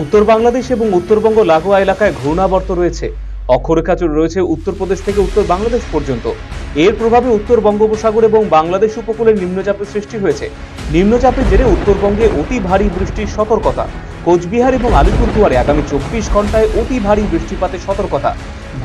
উত্তর বাংলাদেশ এবং উত্তরবঙ্গ লাগোয়া এলাকায় ঘূর্ণাবর্ত রয়েছে। অক্ষরেখাচর রয়েছে উত্তরপ্রদেশ থেকে উত্তর বাংলাদেশ পর্যন্ত। এর প্রভাবে উত্তর বঙ্গোপসাগর এবং বাংলাদেশ উপকূলে নিম্নচাপের সৃষ্টি হয়েছে। নিম্নচাপের জেরে উত্তরবঙ্গে অতি ভারী বৃষ্টির সতর্কতা। কোচবিহার এবং আলিপুরদুয়ারে আগামী চব্বিশ ঘন্টায় অতি ভারী বৃষ্টিপাতের সতর্কতা।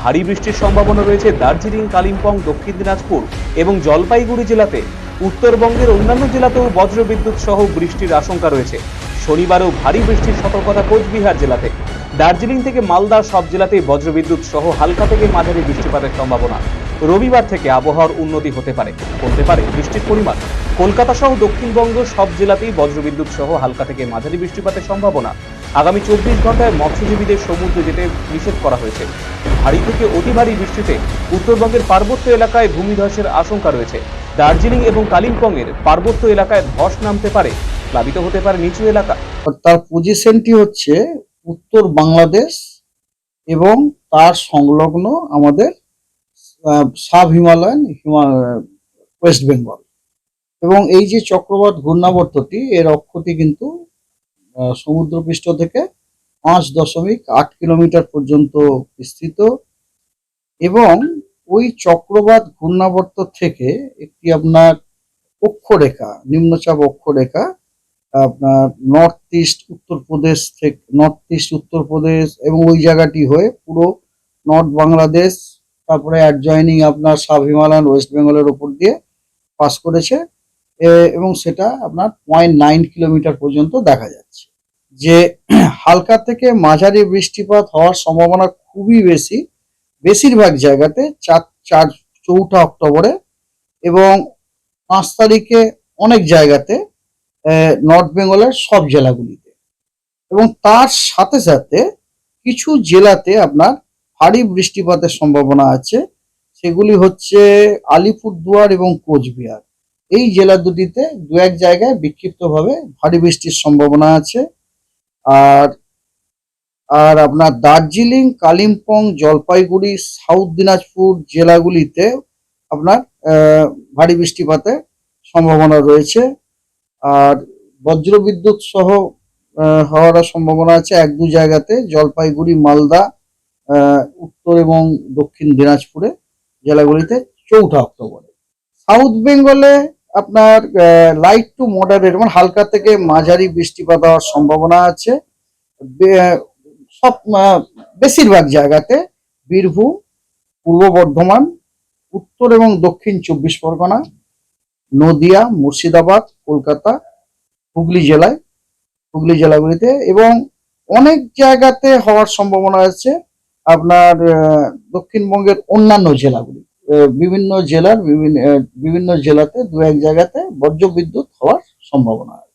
ভারী বৃষ্টির সম্ভাবনা রয়েছে দার্জিলিং, কালিম্পং, দক্ষিণ দিনাজপুর এবং জলপাইগুড়ি জেলাতে। উত্তরবঙ্গের অন্যান্য জেলাতেও বজ্রবিদ্যুৎ সহ বৃষ্টির আশঙ্কা রয়েছে। শনিবারও ভারী বৃষ্টির সতর্কতা কোচবিহার জেলাতে। দার্জিলিং থেকে মালদা সব জেলাতেই বজ্রবিদ্যুৎ সহ হালকা থেকে মাঝারি বৃষ্টিপাতের সম্ভাবনা। রবিবার থেকে আবহাওয়ার উন্নতি হতে পারে। কমতে পারে বৃষ্টির পরিমাণ। কলকাতা সহ দক্ষিণবঙ্গ সব জেলাতেই বজ্রবিদ্যুৎ সহ হালকা থেকে মাঝারি বৃষ্টিপাতের সম্ভাবনা। আগামী চব্বিশ ঘন্টায় মৎস্যজীবীদের সমুদ্রে যেতে নিষেধ করা হয়েছে। ভারী থেকে অতি ভারী বৃষ্টিতে উত্তরবঙ্গের পার্বত্য এলাকায় ভূমিধসের আশঙ্কা রয়েছে। দার্জিলিং এবং কালিম্পংয়ের পার্বত্য এলাকায় ধস নামতে পারে। প্লাবিত হতে পারে নিচু এলাকা। তার পজিশনটি হচ্ছে উত্তর বাংলাদেশ এবং তার সংলগ্ন আমাদের সাব হিমালয়ান ওয়েস্ট বেঙ্গল। এবং এই যে চক্রবাত ঘূর্ণাবর্তটি, এর অক্ষটি কিন্তু সমুদ্রপৃষ্ঠ থেকে পাঁচ দশমিক আট কিলোমিটার পর্যন্ত বিস্তৃত। এবং ওই চক্রবাত ঘূর্ণাবর্ত থেকে একটি আপনার অক্ষরেখা, নিম্নচাপ অক্ষরেখা আপনার নর্থ ইস্ট উত্তরপ্রদেশ থেকে নর্থ ইস্ট উত্তরপ্রদেশ এবং ওই জায়গাটি হয়ে পুরো নর্থ বাংলাদেশ, তারপরে অ্যাডজয়নিং আপনার সাব হিমালয়ান ওয়েস্ট বেঙ্গলের উপর দিয়ে পাস করেছে। এবং সেটা আপনার পয়েন্ট নাইন কিলোমিটার পর্যন্ত দেখা যাচ্ছে। যে হালকা থেকে মাঝারি বৃষ্টিপাত হওয়ার সম্ভাবনা খুবই বেশি, বেশিরভাগ জায়গাতে চার চার চৌঠা অক্টোবরে এবং পাঁচ তারিখে অনেক জায়গাতে নর্থ বেঙ্গলের সব জেলাগুলিতে। এবং তার সাথে সাথে কিছু জেলাতে আপনার ভারী বৃষ্টিপাতের সম্ভাবনা আছে। সেগুলি হচ্ছে আলিপুরদুয়ার এবং কোচবিহার। এই জেলা দুটিতে দু এক জায়গায় বিক্ষিপ্তভাবে ভারী বৃষ্টির সম্ভাবনা আছে। আর আর আপনার দার্জিলিং, কালিম্পং, জলপাইগুড়ি, সাউথ দিনাজপুর জেলাগুলিতে আপনার ভারী বৃষ্টিপাতের সম্ভাবনা রয়েছে। আর বজ্রবিদ্যুৎ সহ হওয়ার সম্ভাবনা আছে এক দু জায়গাতে, জলপাইগুড়ি, মালদা উত্তর এবং দক্ষিণ দিনাজপুরে, জেলাগুলিতে চৌঠা অক্টোবরে। সাউথ বেঙ্গলে আপনার লাইট টু মডারেট মানে হালকা থেকে মাঝারি বৃষ্টিপাত হওয়ার সম্ভাবনা আছে। সব বেশিরভাগ জায়গাতে বীরভূম, পূর্ব বর্ধমান, উত্তর এবং দক্ষিণ চব্বিশ পরগনা নদিয়া, মুর্শিদাবাদ, কলকাতা, হুগলি জেলায়, হুগলি জেলাগুলিতে এবং অনেক জায়গাতে হওয়ার সম্ভাবনা আছে আপনার দক্ষিণবঙ্গের অন্যান্য জেলাগুলি। বিভিন্ন জেলার বিভিন্ন বিভিন্ন জেলাতে দু এক জায়গাতে বজ্রবিদ্যুৎ হওয়ার সম্ভাবনা আছে।